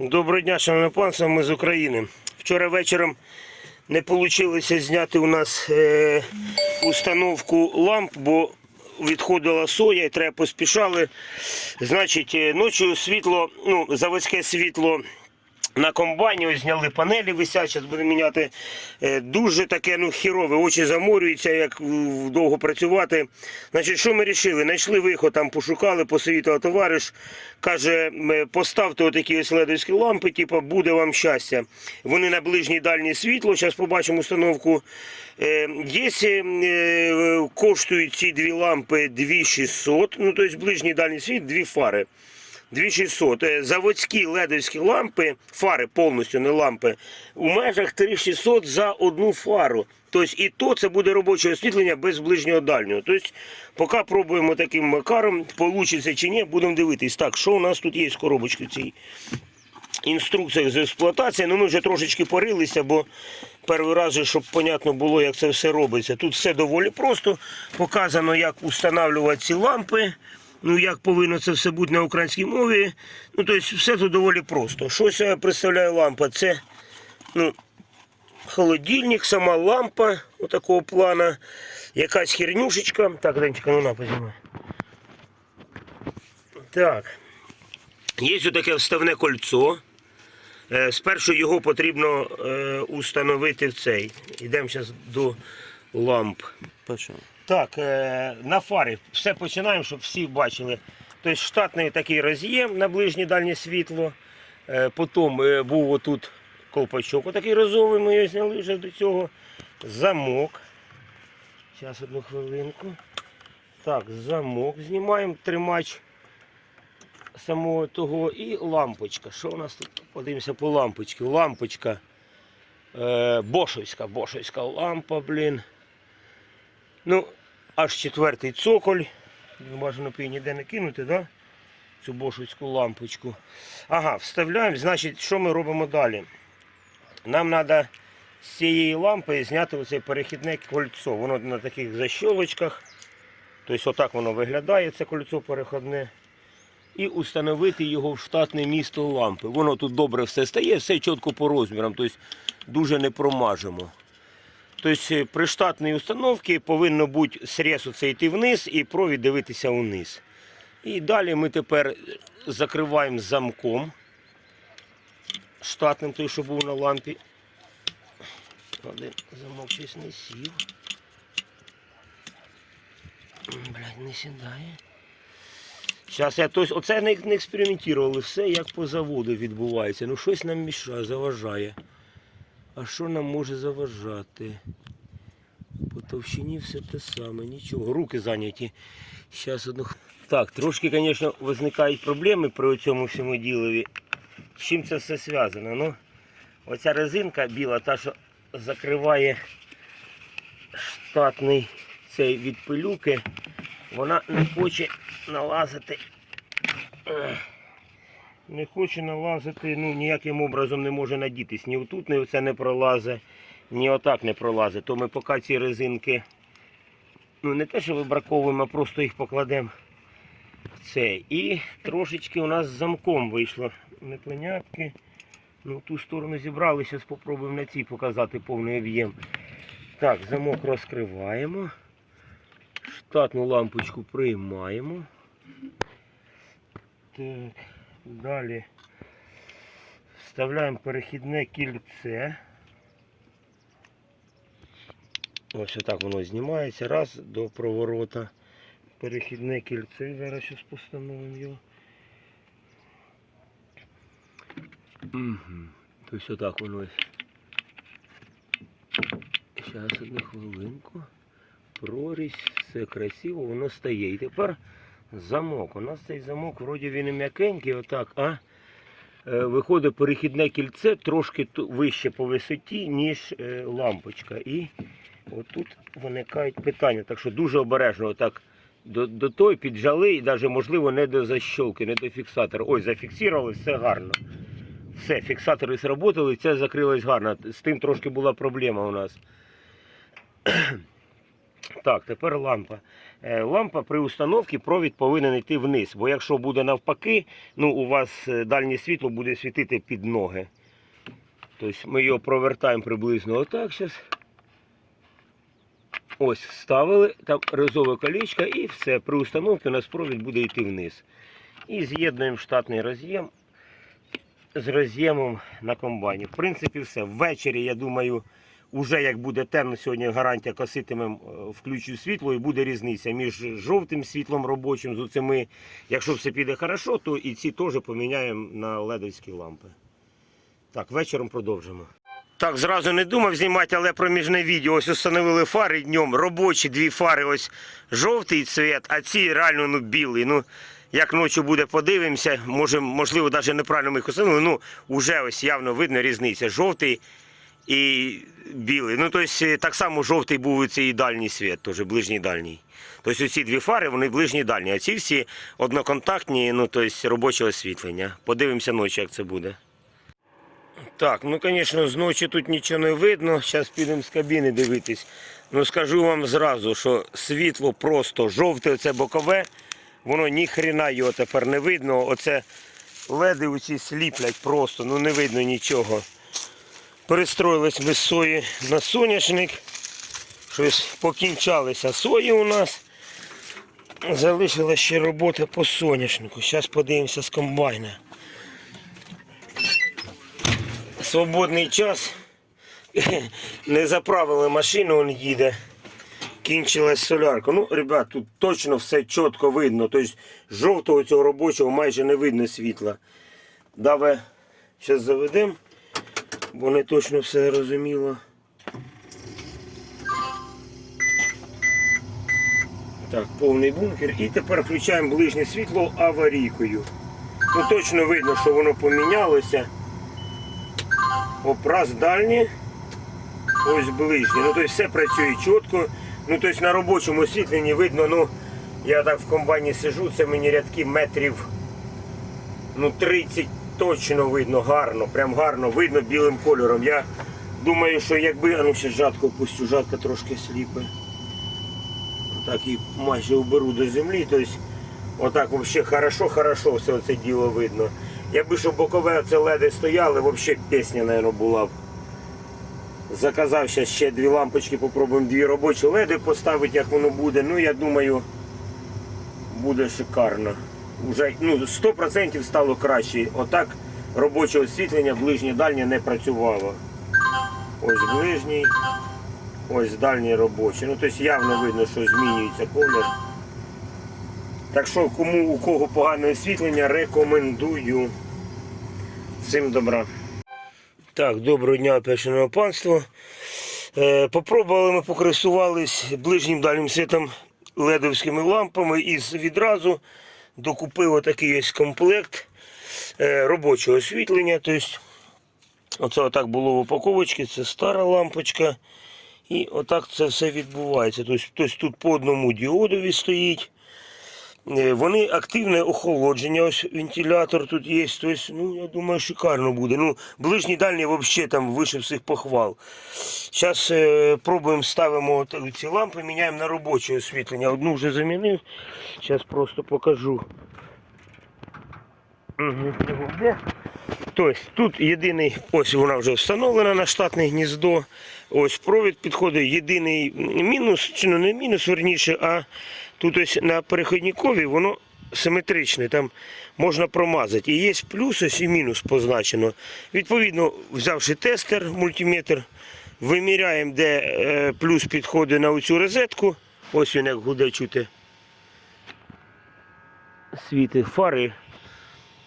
Доброго дня, шановне панство, ми з України. Вчора вечором не вийшло зняти у нас е, установку ламп, бо відходила соя і треба поспішали. Значить, е, ночі світло, ну, заводське світло на комбайні, ось зняли панелі висять, зараз будемо міняти. Е, Дуже таке ну, хірове, очі заморюються, як довго працювати. Значить, що ми вирішили? Знайшли виход, там пошукали, посовітував товариш. Каже, поставте отакі ось ледовські лампи, типу, буде вам щастя. Вони на ближнє дальнє світло. Зараз побачимо установку. Е, Є, е, коштують ці дві лампи 2600, ну тобто ближній дальній світ, дві фари. 2600. Е, Заводські ледовські лампи, фари повністю, не лампи, у межах 3600 за одну фару. Тобто і то це буде робоче освітлення без ближнього дальнього. Тобто, поки пробуємо таким макаром, вийде чи ні, будемо дивитись. Так, що у нас тут є з коробочки цій інструкціях з експлуатації. Ну, ми вже трошечки порилися, бо перший раз, щоб понятно було, як це все робиться. Тут все доволі просто. Показано, як встановлювати ці лампи. Ну, як повинно це все бути на українській мові. Ну, тобто, все тут доволі просто. Що себе представляє лампа? Це ну, холодильник, сама лампа отакого плана, якась хернюшечка. Так, Денчика, ну на познімай. Так. Є таке вставне кольцо. Е, Спершу його потрібно е, установити в цей. Йдемо зараз до ламп. Почав. Так, е, на фарі все починаємо, щоб всі бачили. Тобто штатний такий роз'єм на ближнє дальнє світло. Е, Потім е, був отут колпачок, отакий розовий, ми його зняли вже до цього. Замок. Зараз одну хвилинку. Так, замок знімаємо, тримач самого того і лампочка. Що у нас тут? Подивимося по лампочці. Лампочка бошовська, бошовська лампа, блін. Ну, аж четвертий цоколь. Бажано пі ніде не кинути, да? Цю бошовську лампочку. Ага, вставляємо. Значить, що ми робимо далі? Нам треба з цієї лампи зняти оце перехідне кольцо. Воно на таких защолочках. Тобто отак воно виглядає, це кольцо переходне. І установити його в штатне місто лампи. Воно тут добре все стає, все чітко по розмірам, тобто дуже не промажемо. Тобто е, при штатній установці повинно бути срез оце йти вниз і провід дивитися вниз. І далі ми тепер закриваємо замком штатним, той, що був на лампі. Один замок щось не сів. М, Блядь, не сідає. Зараз я тобто, оце не експериментували, все як по заводу відбувається. Ну щось нам мішає, заважає. А що нам може заважати? По товщині все те саме, нічого. Руки зайняті. Зараз одну. Так, трошки, звісно, виникають проблеми при цьому всьому ділові. З чим це все зв'язано? Ну, оця резинка біла, та, що закриває штатний цей від пилюки, вона не хоче налазити. Не хоче налазити, ну ніяким образом не може надітись. Ні отут ні оце не пролазить, ні отак не пролазить. То ми поки ці резинки, ну не те, що вибраковуємо, а просто їх покладемо в це. І трошечки у нас з замком вийшло непонятки. Ну, ту сторону зібрали, зараз спробуємо на цій показати повний об'єм. Так, замок розкриваємо. Штатну лампочку приймаємо. Так, далі вставляємо перехідне кільце. Ось отак воно знімається. Раз до проворота. Перехідне кільце. Зараз щось постановимо його. Угу. Тобто отак воно. Зараз одну хвилинку. Прорізь, все красиво, воно стає. І тепер замок. У нас цей замок, вроді він і м'якенький, отак, а е, виходить перехідне кільце трошки вище по висоті, ніж е, лампочка. І отут виникають питання. Так що дуже обережно отак до, до той піджали і навіть можливо не до защолки, не до фіксатора. Ось, зафіксували, все гарно. Все, фіксатори сработали, це закрилось гарно. З тим трошки була проблема у нас. Так, тепер лампа. Е, Лампа при установці провід повинен йти вниз, бо якщо буде навпаки, ну у вас е, дальнє світло буде світити під ноги. Тобто ми його провертаємо приблизно отак зараз. Ось вставили, там резове колечко і все. При установці у нас провід буде йти вниз. І з'єднуємо штатний роз'єм з роз'ємом на комбайні. В принципі, все. Ввечері, я думаю, уже як буде темно, сьогодні гарантія коситимем, е, включу світло і буде різниця між жовтим світлом робочим з оцими. Якщо все піде хорошо, то і ці теж поміняємо на ледовські лампи. Так, вечором продовжимо. Так, зразу не думав знімати, але проміжне відео. Ось установили фари днем. Робочі дві фари, ось жовтий цвіт, а ці реально ну, білий. Ну, як ночі буде, подивимося. Може, можливо, навіть неправильно ми їх установили. Ну, вже ось явно видно різниця. Жовтий і білий. Ну, тобто, так само жовтий був і цей дальній світ, теж ближній дальній. Тобто оці дві фари, вони ближні дальні, а ці всі одноконтактні, ну, тобто робоче освітлення. Подивимося ночі, як це буде. Так, ну звісно, зночі тут нічого не видно. Зараз підемо з кабіни дивитись. Ну скажу вам зразу, що світло просто жовте, оце бокове, воно ні хрена його тепер не видно. Оце леди оці сліплять просто, ну не видно нічого. Перестроїлись ми з сої на соняшник. Щось покінчалися сої у нас. Залишилася ще робота по соняшнику. Зараз подивимося з комбайна. свободний час. Не заправили машину, він їде. Кінчилась солярка. Ну, ребят, тут точно все чітко видно. Тобто жовтого цього робочого майже не видно світла. Давай зараз заведемо, бо не точно все розуміло. Так, повний бункер. І тепер включаємо ближнє світло аварійкою. Ну точно видно, що воно помінялося. Опрас дальні, ось ближні. Ну, тобто все працює чітко. Ну, тобто на робочому освітленні видно, ну, я так в комбайні сижу, це мені рядки метрів ну, 30 точно видно, гарно, прям гарно видно білим кольором. Я думаю, що якби, а ну ще жатку пустю, жатка трошки сліпе. Так і майже уберу до землі. Тобто, отак взагалі хорошо, хорошо все це діло видно. Якби що бокове це леди стояли, взагалі пісня, мабуть, була б. Заказав ще, ще дві лампочки, попробуємо дві робочі леди поставити, як воно буде. Ну, я думаю, буде шикарно. Уже ну, 100% стало краще. Отак робоче освітлення ближнє дальнє не працювало. Ось ближній, ось дальній робочий. Ну, тобто явно видно, що змінюється колір. Так що, кому у кого погане освітлення, рекомендую. Всім добра. Так, доброго дня, опеченого панства. Е, попробували ми покористувались ближнім дальнім світом ледовськими лампами і відразу докупив отакий ось комплект е, робочого освітлення. Тобто, оце отак було в упаковочці, це стара лампочка. І отак це все відбувається. Тобто, тобто тут по одному діодові стоїть. Е, Вони активне охолодження, ось вентилятор тут є. Тобто, ну, я думаю, шикарно буде. Ну, ближній дальній взагалі там вище всіх похвал. Зараз е, пробуємо ставимо ці лампи, міняємо на робоче освітлення. Одну вже замінив. Зараз просто покажу. Угу. Тобто тут єдиний, ось вона вже встановлена на штатне гніздо. Ось провід підходить. Єдиний мінус, чи ну не мінус, верніше, а тут ось на переходникові воно симетричне, там можна промазати. І є плюс ось і мінус позначено. Відповідно, взявши тестер, мультиметр, виміряємо, де е, плюс підходить на оцю розетку. Ось він як гуде чути. Світи фари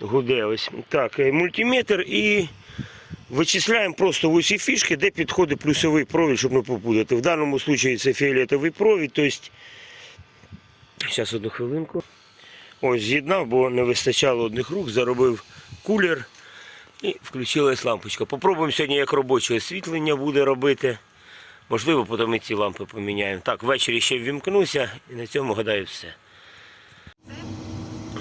гуде ось. Так, е, мультиметр і вичисляємо просто в усі фішки, де підходить плюсовий провід, щоб не попутати. В даному випадку це фіолетовий провід, тобто, зараз одну хвилинку. Ось з'єднав, бо не вистачало одних рук, заробив кулер і включилась лампочка. Попробуємо сьогодні, як робоче освітлення буде робити. Можливо, потім і ці лампи поміняємо. Так, ввечері ще ввімкнуся і на цьому гадаю все.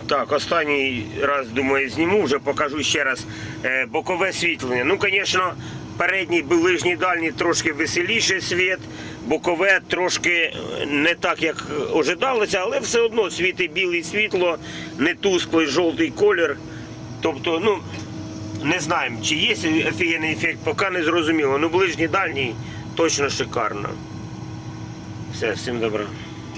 Так, останній раз, думаю, зніму, вже покажу ще раз е, бокове світлення. Ну, звісно, передній, ближній, дальній трошки веселіший світ, бокове трошки не так, як ожидалося, але все одно світить біле світло, не тусклий жовтий колір. Тобто, ну, не знаємо, чи є офігенний ефект, поки не зрозуміло. Ну, ближній дальній точно шикарно. Все, всім добра.